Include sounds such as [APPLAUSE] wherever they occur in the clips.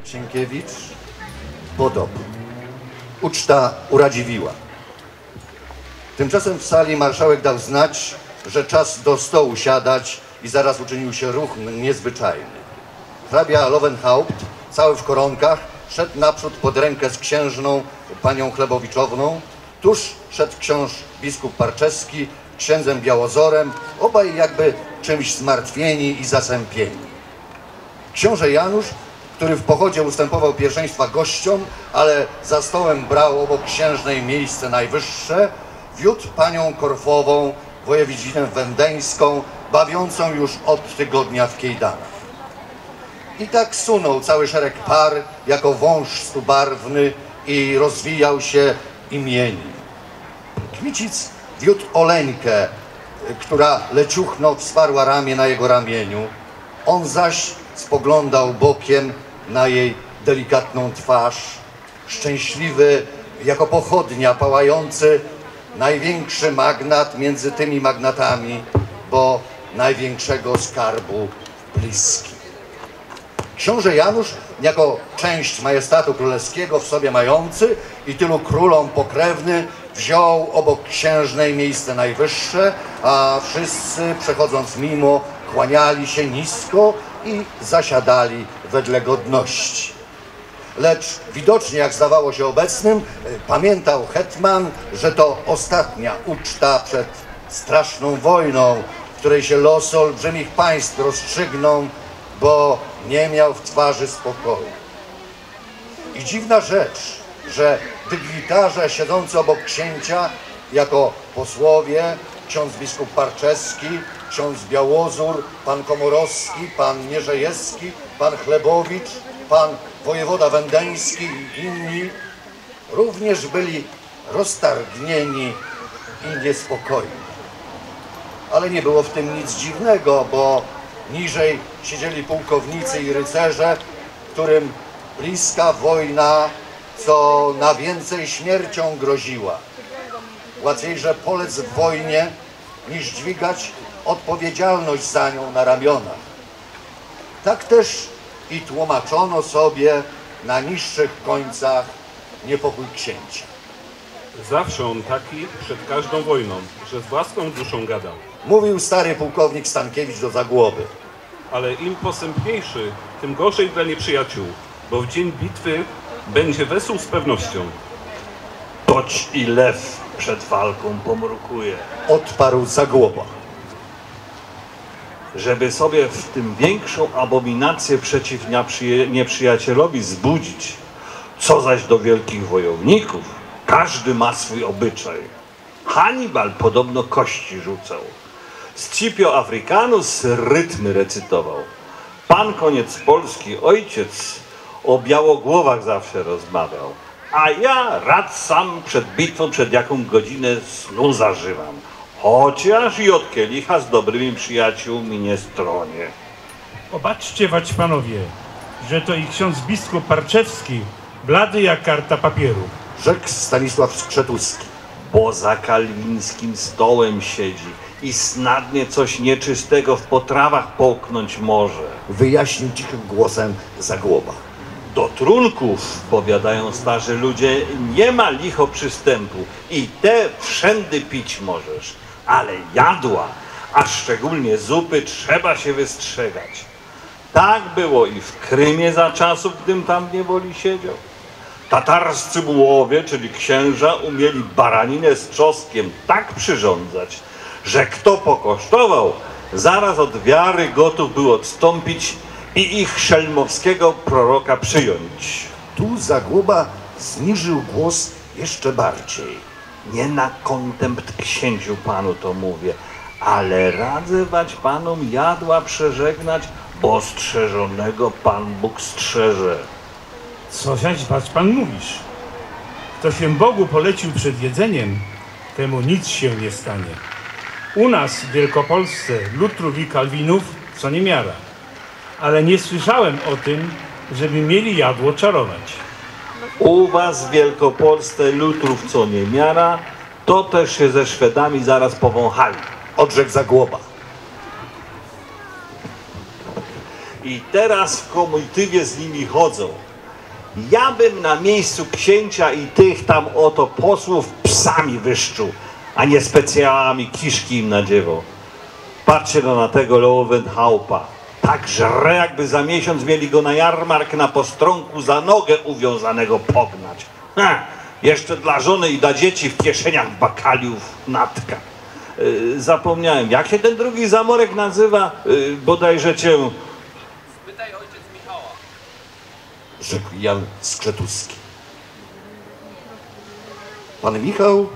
Marek Sienkiewicz, Podob. Uczta uradziwiła. Tymczasem w sali marszałek dał znać, że czas do stołu siadać i zaraz uczynił się ruch niezwyczajny. Hrabia Lowenhaupt, cały w koronkach, szedł naprzód pod rękę z księżną panią Chlebowiczowną. Tuż szedł książ biskup Parczewski, księdzem Białozorem, obaj jakby czymś zmartwieni i zasępieni. Książę Janusz, który w pochodzie ustępował pierwszeństwa gościom, ale za stołem brał obok księżnej miejsce najwyższe, wiódł panią Korfową, wojewodzinę wendeńską, bawiącą już od tygodnia w Kejdanach. I tak sunął cały szereg par jako wąż stubarwny i rozwijał się imieniem. Kmicic wiódł Oleńkę, która leciuchno wsparła ramię na jego ramieniu. On zaś spoglądał bokiem na jej delikatną twarz, szczęśliwy jako pochodnia pałający, największy magnat między tymi magnatami, bo największego skarbu bliski. Książę Janusz, jako część majestatu królewskiego w sobie mający i tylu królom pokrewny, wziął obok księżnej miejsce najwyższe, a wszyscy przechodząc mimo kłaniali się nisko i zasiadali wedle godności. Lecz widocznie, jak zdawało się obecnym, y, pamiętał hetman, że to ostatnia uczta przed straszną wojną, w której się losy olbrzymich państw rozstrzygną, bo nie miał w twarzy spokoju. I dziwna rzecz, że dygnitarze siedzący obok księcia jako posłowie, ksiądz biskup Parczewski, ksiądz Białozór, pan Komorowski, pan Mierzejewski, pan Chlebowicz, pan wojewoda wendeński i inni również byli roztargnieni i niespokojni. Ale nie było w tym nic dziwnego, bo niżej siedzieli pułkownicy i rycerze, którym bliska wojna, co na więcej śmiercią groziła. Łatwiejże polec w wojnie, niż dźwigać odpowiedzialność za nią na ramionach. Tak też i tłumaczono sobie na niższych końcach niepokój księcia. Zawsze on taki przed każdą wojną, że z własną duszą gadał. Mówił stary pułkownik Stankiewicz do Zagłoby. Ale im posępniejszy, tym gorzej dla nieprzyjaciół, bo w dzień bitwy będzie wesół z pewnością. Toć i lew przed walką pomrukuje. Odparł Zagłoba. Żeby sobie w tym większą abominację przeciw nieprzyja- nieprzyjacielowi zbudzić. Co zaś do wielkich wojowników, każdy ma swój obyczaj. Hannibal podobno kości rzucał. Scipio Africanus rytmy recytował. Pan koniec Polski, ojciec, o białogłowach zawsze rozmawiał. A ja rad sam przed bitwą, przed jaką godzinę snu zażywam. Chociaż i od kielicha z dobrymi przyjaciółmi nie stronię. Obaczcie, wać panowie, że to i ksiądz biskup Parczewski, blady jak karta papieru. Rzekł Stanisław Skrzetuski. bo za kalwińskim stołem siedzi i snadnie coś nieczystego w potrawach połknąć może. Wyjaśnił cichym głosem Zagłoba. Do trunków, powiadają starzy ludzie, nie ma licho przystępu i te wszędy pić możesz, ale jadła, a szczególnie zupy, trzeba się wystrzegać. Tak było i w Krymie za czasów, gdym tam w niewoli siedział. Tatarscy mułowie, czyli księża, umieli baraninę z czosnkiem tak przyrządzać, że kto pokosztował, zaraz od wiary gotów był odstąpić i ich szelmowskiego proroka przyjąć. Tu Zagłoba zniżył głos jeszcze bardziej. Nie na kontempt księciu panu to mówię, ale radzę wać panom jadła przeżegnać, bo strzeżonego pan Bóg strzeże. Co zaś wać pan mówisz? Kto się Bogu polecił przed jedzeniem, temu nic się nie stanie. U nas w Wielkopolsce lutrów i kalwinów co niemiara. Ale nie słyszałem o tym, żeby mieli jadło czarować. U was w Wielkopolsce lutrów co nie miara, to też się ze Szwedami zaraz powąchali. Odrzekł Zagłoba. I teraz w komitywie z nimi chodzą. Ja bym na miejscu księcia i tych tam oto posłów psami wyszczuł, a nie specjalami kiszki im nadziewał. Patrzcie no na tego Lowenhaupa. Tak żre, jakby za miesiąc mieli go na jarmark na postronku za nogę uwiązanego pognać. Ha, jeszcze dla żony i dla dzieci w kieszeniach bakaliów natka. Yy, zapomniałem, jak się ten drugi zamorek nazywa? Yy, bodajże cię... rzekł Jan Skrzetuski. Pan Michał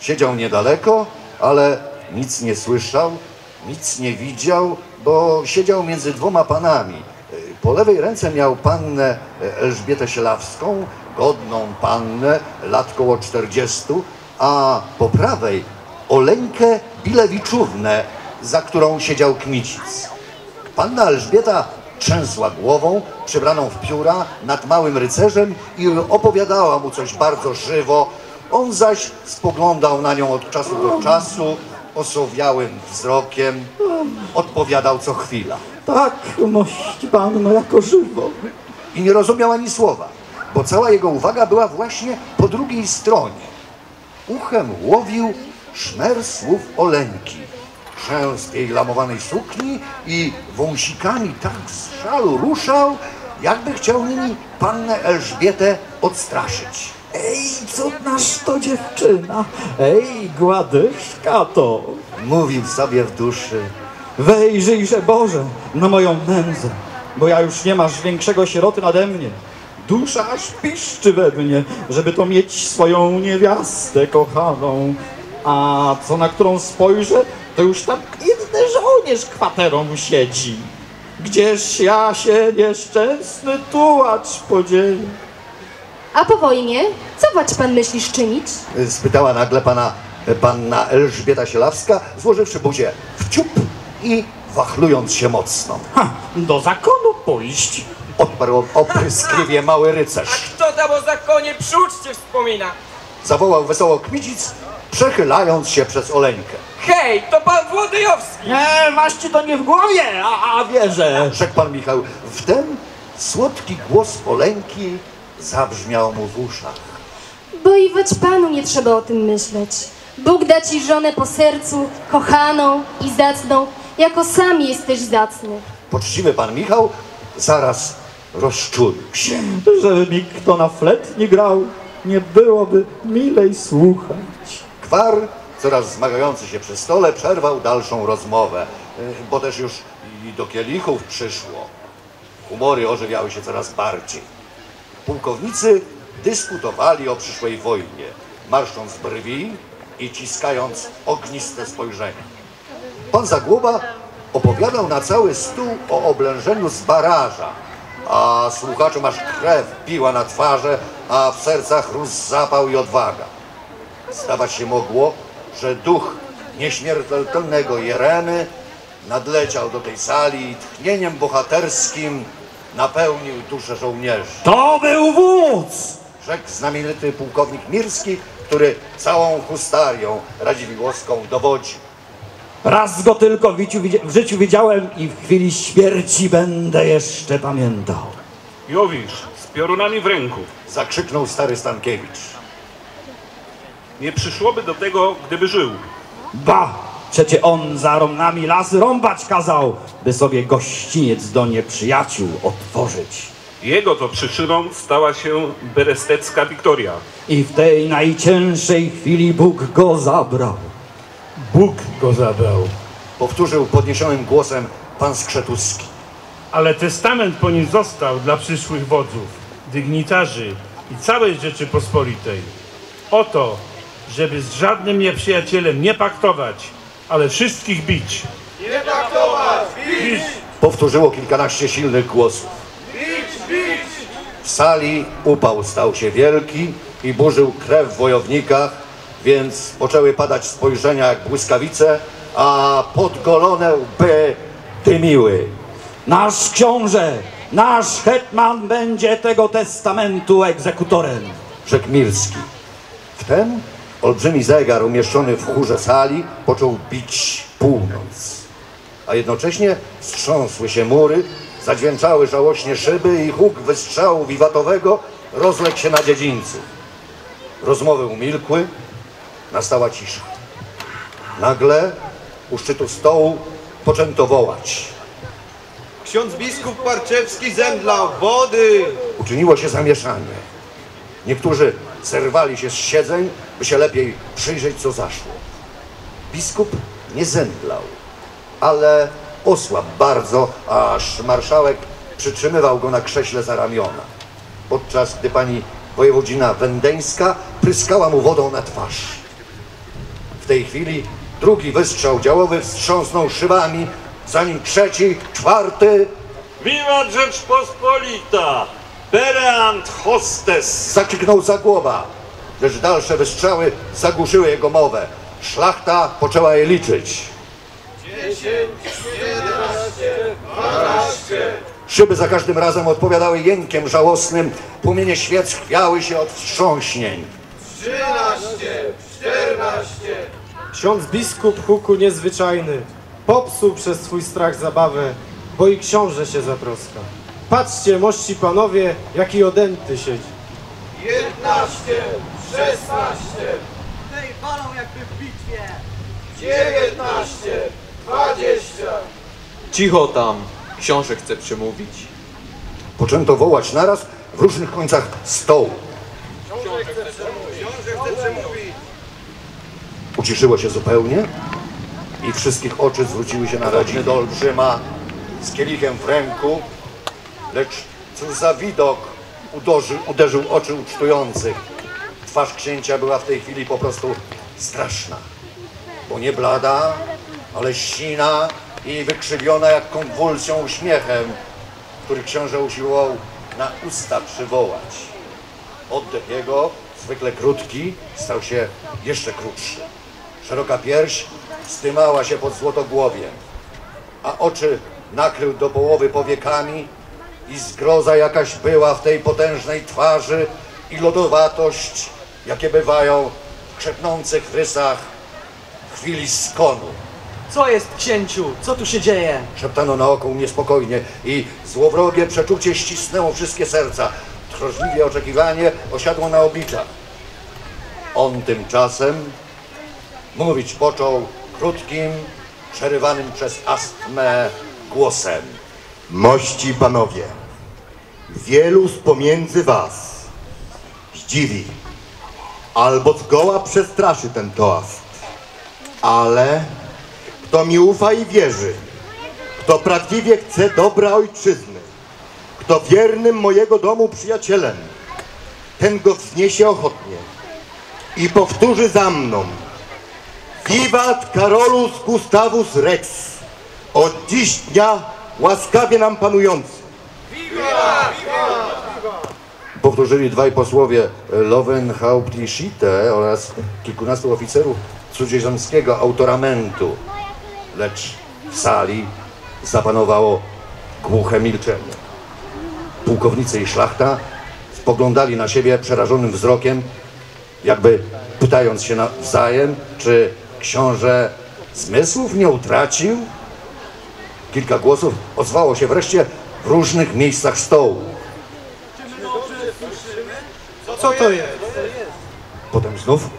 siedział niedaleko, ale nic nie słyszał, nic nie widział, bo siedział między dwoma panami. Po lewej ręce miał pannę Elżbietę Sielawską, godną pannę, lat koło 40, a po prawej Oleńkę Bilewiczównę, za którą siedział Kmicic. Panna Elżbieta trzęsła głową, przebraną w pióra, nad małym rycerzem i opowiadała mu coś bardzo żywo. On zaś spoglądał na nią od czasu do czasu, osowiałym wzrokiem, odpowiadał co chwila. Tak, mości panno, jako żywo. I nie rozumiał ani słowa, bo cała jego uwaga była właśnie po drugiej stronie. Uchem łowił szmer słów Oleńki, chrzęst jej lamowanej sukni i wąsikami tak z szalu ruszał, jakby chciał nimi pannę Elżbietę odstraszyć. Ej, cudnaż to dziewczyna. Ej, gładyszka to. Mówił sobie w duszy. Wejrzyjże Boże na moją nędzę, bo ja już nie masz większego sieroty nade mnie. Dusza aż piszczy we mnie, żeby to mieć swoją niewiastę kochaną. A co na którą spojrzę, to już tam inny żołnierz kwaterą siedzi. Gdzież ja się nieszczęsny tułacz podzieje. A po wojnie, co wać pan myślisz czynić? Spytała nagle pana panna Elżbieta Sielawska, złożywszy buzię w ciup i wachlując się mocno. Ha, do zakonu pójść. Odparł opryskliwie mały rycerz. Kto tam o zakonie przy uczcie wspomina? Zawołał wesoło Kmicic, przechylając się przez Oleńkę. Hej, to pan Włodyjowski! Nie, maści to nie w głowie, a, a wierzę. Rzekł pan Michał. Wtem słodki głos Oleńki zabrzmiał mu w uszach. Bo i wać panu nie trzeba o tym myśleć. Bóg da ci żonę po sercu, kochaną i zacną, jako sam jesteś zacny. Poczciwy pan Michał zaraz rozczulił się. Żeby mi kto na flet nie grał, nie byłoby milej słuchać. Gwar, coraz zmagający się przy stole, przerwał dalszą rozmowę, y, bo też już i do kielichów przyszło. Humory ożywiały się coraz bardziej. Pułkownicy dyskutowali o przyszłej wojnie, marszcząc brwi i ciskając ogniste spojrzenia. Pan Zagłoba opowiadał na cały stół o oblężeniu z baraża, a słuchaczom aż krew biła na twarze, a w sercach rósł zapał i odwaga. Zdawać się mogło, że duch nieśmiertelnego Jeremy nadleciał do tej sali i tchnieniem bohaterskim napełnił duszę żołnierzy. To był wódz! Rzekł znamienity pułkownik Mirski, który całą hustarią Radziwiłowską dowodził. Raz go tylko w życiu, widzi- w życiu widziałem i w chwili śmierci będę jeszcze pamiętał. Jowisz, z piorunami w ręku. Zakrzyknął stary Stankiewicz. Nie przyszłoby do tego, gdyby żył. Ba! Przecie on za romnami lasy rąbać kazał, by sobie gościniec do nieprzyjaciół otworzyć. Jego to przyczyną stała się berestecka Wiktoria. I w tej najcięższej chwili Bóg go zabrał. Bóg go zabrał. Powtórzył podniesionym głosem pan Skrzetuski. Ale testament po nim został dla przyszłych wodzów, dygnitarzy i całej Rzeczypospolitej. Oto, żeby z żadnym nieprzyjacielem nie paktować, ale wszystkich bić. Powtórzyło kilkanaście silnych głosów. W sali upał stał się wielki i burzył krew w wojownikach, więc poczęły padać spojrzenia jak błyskawice, a podgolone łby dymiły. Nasz książę, nasz hetman będzie tego testamentu egzekutorem. rzekł Mirski. Wtem olbrzymi zegar umieszczony w chórze sali począł bić północ, a jednocześnie wstrząsły się mury, Zadźwięczały żałośnie szyby i huk wystrzału wiwatowego rozległ się na dziedzińcu. Rozmowy umilkły, nastała cisza. Nagle u szczytu stołu poczęto wołać. Ksiądz biskup Parczewski zemdlał wody! Uczyniło się zamieszanie. Niektórzy zerwali się z siedzeń, by się lepiej przyjrzeć, co zaszło. Biskup nie zemdlał, ale osłabł bardzo, aż marszałek przytrzymywał go na krześle za ramiona. Podczas gdy pani wojewodzina wendeńska pryskała mu wodą na twarz. W tej chwili drugi wystrzał działowy wstrząsnął szybami, zanim trzeci, czwarty Wiwat Rzeczpospolita! Pereant hostes! zakrzyknął Zagłoba, lecz dalsze wystrzały zagłuszyły jego mowę. Szlachta poczęła je liczyć. Szyby za każdym razem odpowiadały jękiem żałosnym, płomienie świec chwiały się od wstrząśnień. Ksiądz biskup huku niezwyczajny popsuł przez swój strach zabawę, bo i książę się zatroska. Patrzcie, mości panowie, jaki odęty siedzi. Piętnaście, szesnaście, Tej walą jakby w bitwie. dziewiętnaście, dwadzieścia. Cicho tam, książę chce przemówić. Poczęto wołać naraz w różnych końcach stołu. Książę chce przemówić. Uciszyło się zupełnie i wszystkich oczy zwróciły się na rodziny do olbrzyma z kielichem w ręku, lecz cóż za widok uderzył, uderzył oczy ucztujących. Twarz księcia była w tej chwili po prostu straszna, bo nie blada, ale sina i wykrzywiona jak konwulsją uśmiechem, który książę usiłował na usta przywołać. Oddech jego, zwykle krótki, stał się jeszcze krótszy. Szeroka pierś stymała się pod złotogłowiem, a oczy nakrył do połowy powiekami i zgroza jakaś była w tej potężnej twarzy i lodowatość, jakie bywają w krzepnących rysach w chwili skonu. Co jest, księciu? Co tu się dzieje? Szeptano naokoło niespokojnie i złowrogie przeczucie ścisnęło wszystkie serca. Trwożliwie oczekiwanie osiadło na obliczach. On tymczasem mówić począł krótkim, przerywanym przez astmę głosem. Mości panowie, wielu z pomiędzy was zdziwi albo zgoła przestraszy ten toast, ale kto mi ufa i wierzy, kto prawdziwie chce dobra ojczyzny, kto wiernym mojego domu przyjacielem, ten go wzniesie ochotnie i powtórzy za mną Wiwat Carolus Gustavus Rex, od dziś dnia łaskawie nam panujący. Powtórzyli dwaj posłowie Lowenhaupt i Schitte oraz kilkunastu oficerów cudzoziemskiego autoramentu. Lecz w sali zapanowało głuche milczenie. Pułkownicy i szlachta spoglądali na siebie przerażonym wzrokiem, jakby pytając się nawzajem, czy książę zmysłów nie utracił? Kilka głosów ozwało się wreszcie w różnych miejscach stołu. Co to jest? Potem znów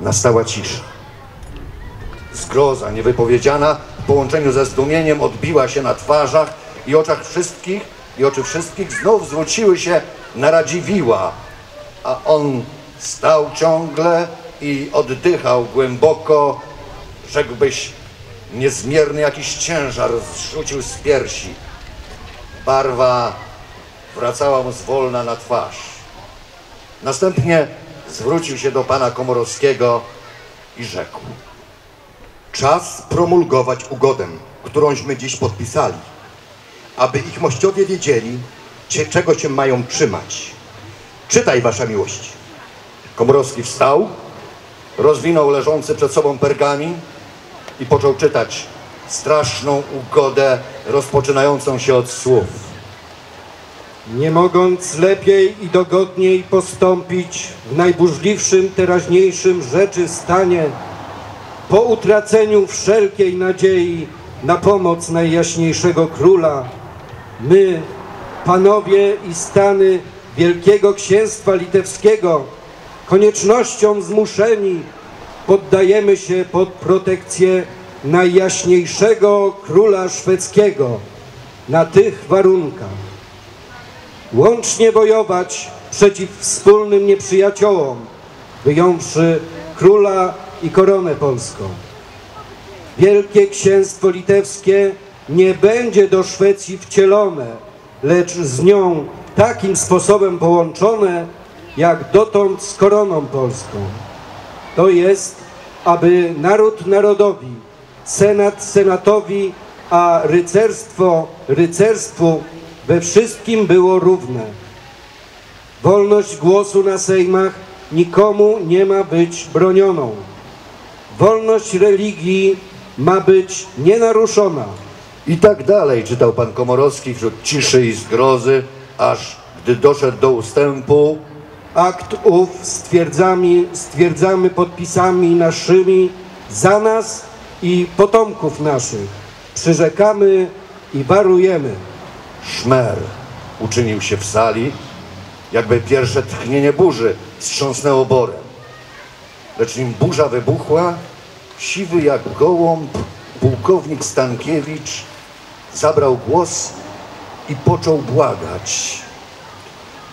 nastała cisza. Zgroza niewypowiedziana w połączeniu ze zdumieniem odbiła się na twarzach i oczach wszystkich i oczy wszystkich znów zwróciły się na Radziwiła, a on stał ciągle i oddychał głęboko, rzekłbyś niezmierny jakiś ciężar zrzucił z piersi. Barwa wracała mu zwolna na twarz. Następnie zwrócił się do pana Komorowskiego i rzekł. Czas promulgować ugodę, którąśmy dziś podpisali, aby ich mościowie wiedzieli, czego się mają trzymać. Czytaj, wasza miłość. Komorowski wstał, rozwinął leżący przed sobą pergamin i począł czytać straszną ugodę rozpoczynającą się od słów. Nie mogąc lepiej i dogodniej postąpić w najburzliwszym teraźniejszym rzeczy stanie, po utraceniu wszelkiej nadziei na pomoc najjaśniejszego króla, My, panowie i stany Wielkiego Księstwa Litewskiego, koniecznością zmuszeni poddajemy się pod protekcję najjaśniejszego króla szwedzkiego na tych warunkach. Łącznie wojować przeciw wspólnym nieprzyjaciołom, wyjąwszy króla i koronę polską. Wielkie Księstwo Litewskie nie będzie do Szwecji wcielone, lecz z nią takim sposobem połączone, jak dotąd z koroną polską. To jest, aby naród narodowi, senat senatowi, a rycerstwo rycerstwu we wszystkim było równe. Wolność głosu na sejmach nikomu nie ma być bronioną. Wolność religii ma być nienaruszona. I tak dalej czytał pan Komorowski wśród ciszy i zgrozy, aż gdy doszedł do ustępu, Akt ów stwierdzamy, stwierdzamy podpisami naszymi za nas i potomków naszych. Przyrzekamy i warujemy. szmer uczynił się w sali, jakby pierwsze tchnienie burzy wstrząsnęło borem. Lecz nim burza wybuchła, siwy jak gołąb, pułkownik Stankiewicz zabrał głos i począł błagać.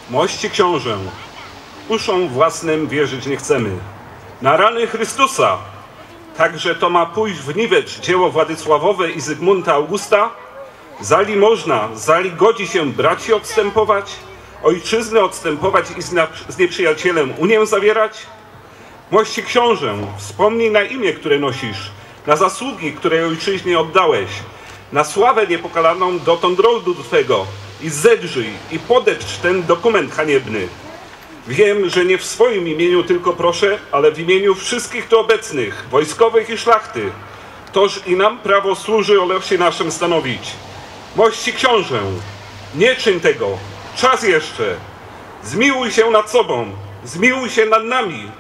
Mości książę, uszom własnym wierzyć nie chcemy. Na rany Chrystusa, także to ma pójść w niwecz dzieło Władysławowe i Zygmunta Augusta, zali można, zali godzi się braci odstępować, ojczyzny odstępować i z, nieprzyjacielem unię zawierać? Mości książę, wspomnij na imię, które nosisz, na zasługi, które ojczyźnie oddałeś, na sławę niepokalaną dotąd rodu Twego i zedrzyj i podepcz ten dokument haniebny. Wiem, że nie w swoim imieniu tylko proszę, ale w imieniu wszystkich tu obecnych, wojskowych i szlachty. Toż i nam prawo służy o losie naszym stanowić. Mości książę, nie czyń tego, czas jeszcze. Zmiłuj się nad sobą, zmiłuj się nad nami,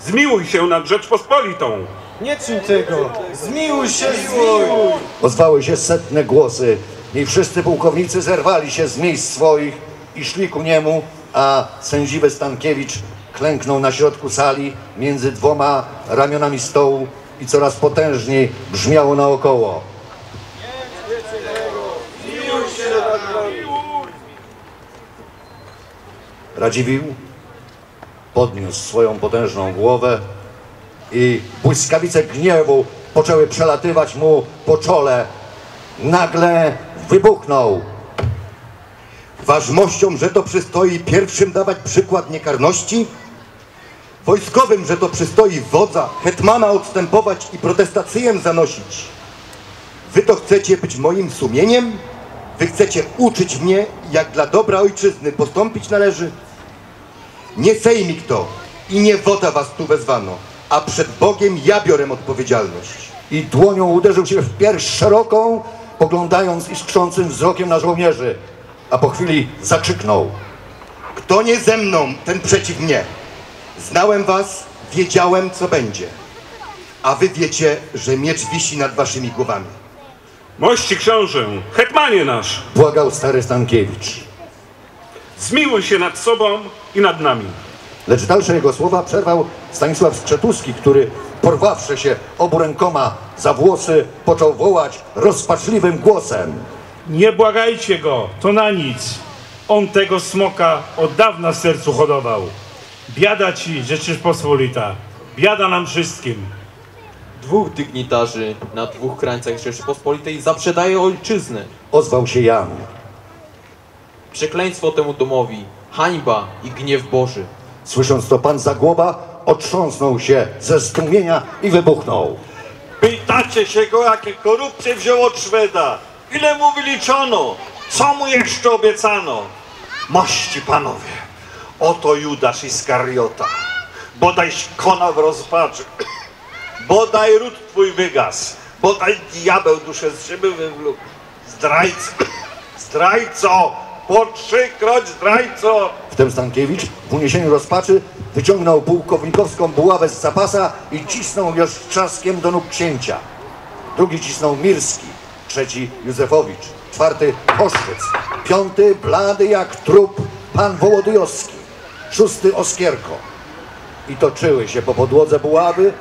zmiłuj się nad Rzeczpospolitą. Nie czyń tego! Zmiłuj się, zmiłuj! Ozwały się setne głosy i wszyscy pułkownicy zerwali się z miejsc swoich i szli ku niemu, a sędziwy Stankiewicz klęknął na środku sali między dwoma ramionami stołu i coraz potężniej brzmiało naokoło. Radziwiłł podniósł swoją potężną głowę i błyskawice gniewu poczęły przelatywać mu po czole. Nagle wybuchnął. Ważmościom, że to przystoi pierwszym dawać przykład niekarności? Wojskowym, że to przystoi wodza, hetmana odstępować i protestację zanosić? Wy to chcecie być moim sumieniem? Wy chcecie uczyć mnie, jak dla dobra ojczyzny postąpić należy? Nie sejmik to i nie wota was tu wezwano, a przed Bogiem ja biorę odpowiedzialność. I dłonią uderzył się w pierś szeroką, poglądając iskrzącym wzrokiem na żołnierzy, a po chwili zakrzyknął. Kto nie ze mną, ten przeciw mnie. Znałem was, wiedziałem, co będzie. A wy wiecie, że miecz wisi nad waszymi głowami. Mości książę, hetmanie nasz, Błagał stary Stankiewicz. zmiłuj się nad sobą i nad nami. Lecz dalsze jego słowa przerwał Stanisław Skrzetuski, który porwawszy się obu rękoma za włosy, począł wołać rozpaczliwym głosem. Nie błagajcie go, to na nic. On tego smoka od dawna w sercu hodował. Biada ci, Rzeczypospolita. Biada nam wszystkim. Dwóch dygnitarzy na dwóch krańcach Rzeczypospolitej zaprzedaje ojczyznę. Ozwał się Jan. Przekleństwo temu domowi, hańba i gniew Boży. Słysząc to pan Zagłoba otrząsnął się ze stłumienia i wybuchnął. Pytacie się go, jakie korupcje wziął od Szweda? Ile mu wyliczono? Co mu jeszcze obiecano? Mości panowie, oto Judasz Iskariota. Bodajś kona w rozpaczy. [COUGHS] Bodaj ród twój wygasł. Bodaj diabeł duszę z szyby wywlókł. Zdrajco, [COUGHS] zdrajco, po trzykroć zdrajco. Wtem Stankiewicz w uniesieniu rozpaczy wyciągnął pułkownikowską buławę z zapasa i cisnął ją z trzaskiem do nóg księcia. Drugi cisnął Mirski, trzeci Józefowicz, czwarty Koszczyc, piąty blady jak trup pan Wołodyjowski, szósty Oskierko. I toczyły się po podłodze buławy,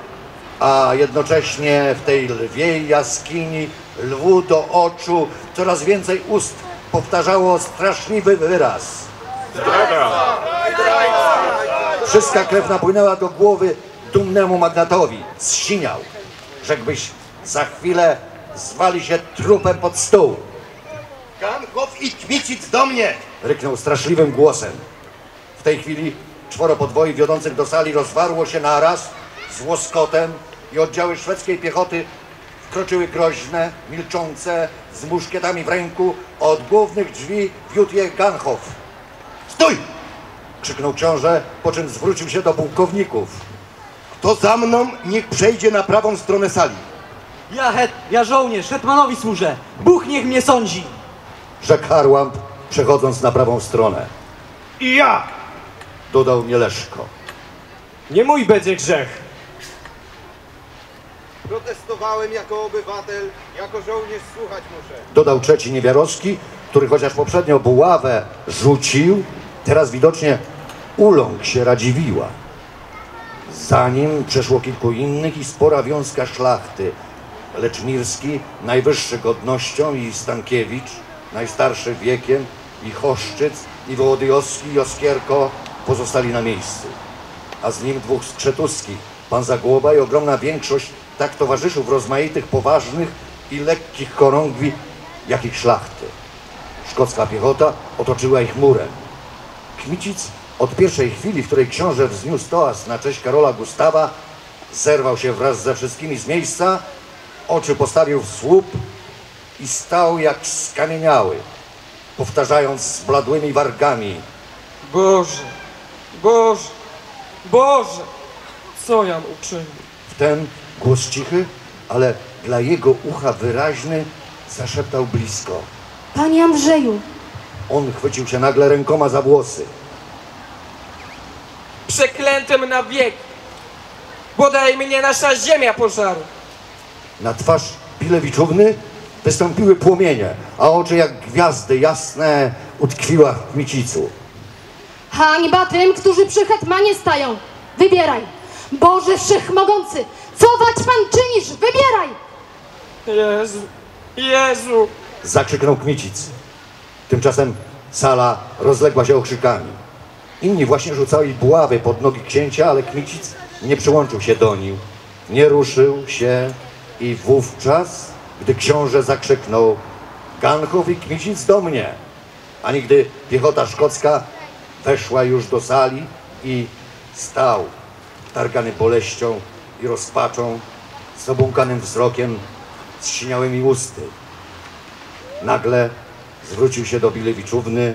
a jednocześnie w tej lwiej jaskini lwu do oczu coraz więcej ust powtarzało straszliwy wyraz. Zdrada! Wszystka krew napłynęła do głowy dumnemu magnatowi. Zsiniał. Rzekłbyś, za chwilę zwali się trupem pod stół. Gankow i Kmicic do mnie! Ryknął straszliwym głosem. W tej chwili czworo podwoi wiodących do sali rozwarło się naraz z łoskotem i oddziały szwedzkiej piechoty wkroczyły groźne, milczące, z muszkietami w ręku. Od głównych drzwi wiódł je Ganchow. Stój! Krzyknął książę, po czym zwrócił się do pułkowników. To za mną niech przejdzie na prawą stronę sali. Ja het, ja żołnierz, hetmanowi służę. Bóg niech mnie sądzi. Rzekł Harłamb, przechodząc na prawą stronę. I ja! Dodał Mieleszko. Nie mój będzie grzech. Protestowałem jako obywatel, jako żołnierz słuchać muszę. Dodał trzeci Niewiarowski, który chociaż poprzednio buławę rzucił, teraz widocznie uląkł się Radziwiła. Za nim przeszło kilku innych i spora wiązka szlachty. Lecz Mirski, najwyższy godnością i Stankiewicz, najstarszy wiekiem, i Choszczyc, i Wołodyjowski, i Oskierko pozostali na miejscu. A z nim dwóch skrzetuskich, pan Zagłoba i ogromna większość tak towarzyszów rozmaitych, poważnych i lekkich chorągwi, jak szlachty. Szkocka piechota otoczyła ich murem. Kmicic od pierwszej chwili, w której książę wzniósł toast na cześć Karola Gustawa, zerwał się wraz ze wszystkimi z miejsca, oczy postawił w słup i stał jak skamieniały, powtarzając z bladłymi wargami Boże, Boże, Boże, co ja uczynił? Wtem głos cichy, ale dla jego ucha wyraźny, zaszeptał blisko. Panie Andrzeju, On chwycił się nagle rękoma za włosy. Przeklętym na wiek, bodaj mnie nasza ziemia pożaru. Na twarz Bilewiczówny wystąpiły płomienie, a oczy jak gwiazdy jasne utkwiła w Kmicicu. hańba tym, którzy przy hetmanie stają. Wybieraj. Boże Wszechmogący, co wać Pan czynisz? Wybieraj. Jezu, Jezu, Zakrzyknął Kmicic. Tymczasem sala rozległa się okrzykami. Inni właśnie rzucali buławy pod nogi księcia, ale Kmicic nie przyłączył się do nich. Nie ruszył się i wówczas, gdy książę zakrzyknął Ganchów i Kmicic do mnie, ani gdy piechota szkocka weszła już do sali i stał, targany boleścią i rozpaczą, z obłąkanym wzrokiem, z siniałymi usty. Nagle zwrócił się do Bilewiczówny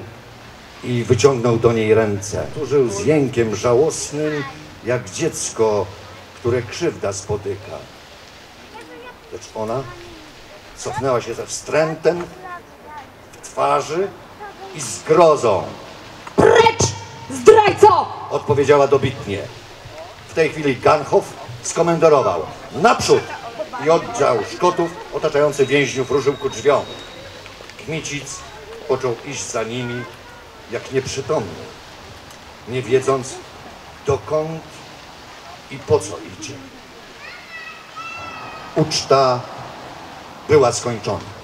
i wyciągnął do niej ręce. Użył z jękiem żałosnym, jak dziecko, które krzywda spotyka. Lecz ona cofnęła się ze wstrętem w twarzy i zgrozą. Precz, zdrajco! Odpowiedziała dobitnie. W tej chwili Ganchow skomendorował naprzód i oddział Szkotów otaczający więźniów ruszył ku drzwiom. Kmicic począł iść za nimi jak nieprzytomny, nie wiedząc dokąd i po co idzie. Uczta była skończona.